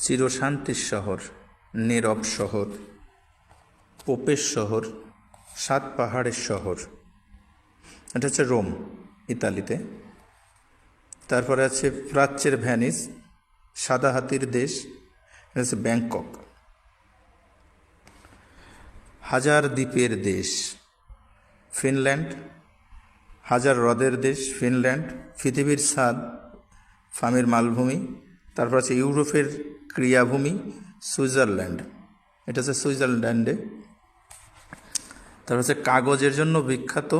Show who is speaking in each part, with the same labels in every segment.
Speaker 1: চিরশান্তির শহর, নীরব শহর, পোপের শহর, সাত পাহাড়ের শহর। এটা হচ্ছে রোম, ইতালিতে। তারপরে আছে প্রাচ্যের ভ্যানিস, সাদা হাতির দেশ, এটা হচ্ছে ব্যাংকক। হাজার দ্বীপের দেশ, ফিনল্যান্ড। হাজার হ্রদের দেশ, ফিনল্যান্ড। পৃথিবীর স্বাদ ফামির মালভূমি। তারপর আছে ইউরোপের ক্রিয়াভূমি সুইজারল্যান্ড। এটা হচ্ছে সুইজারল্যান্ডে। তারপর হচ্ছে কাগজের জন্য বিখ্যাত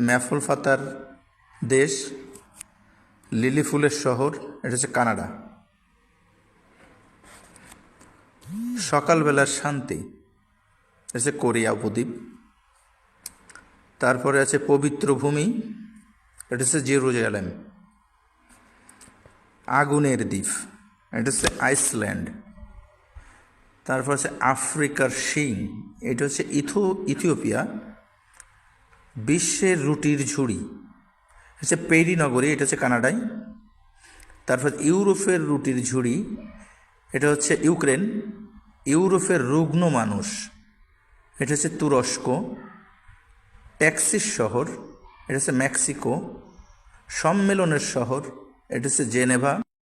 Speaker 1: ম্যাফল ফাতার দেশ লিলি ফুলের শহর, এটা হচ্ছে কানাডা। সকালবেলার শান্তি, এটা হচ্ছে কোরিয়া উপদ্বীপ। তারপরে আছে পবিত্র ভূমি, এটা হচ্ছে জেরুজালেম। আগুনের দ্বীপ। এটা হচ্ছে আইসল্যান্ড। তারপর হচ্ছে আফ্রিকার শিং। এটা হচ্ছে ইথো, ইথিওপিয়া। বিশ্বের রুটির ঝুড়ি। হচ্ছে পেরি নগরী, এটা হচ্ছে কানাডায়। তারপর ইউরোপের রুটির ঝুড়ি। এটা হচ্ছে ইউক্রেন। ইউরোপের রুগ্ন মানুষ। এটা হচ্ছে তুরস্ক। ট্যাক্সিস শহর। এটা হচ্ছে মেক্সিকো। সম্মেলনের শহর। এটা হচ্ছে জেনেভা।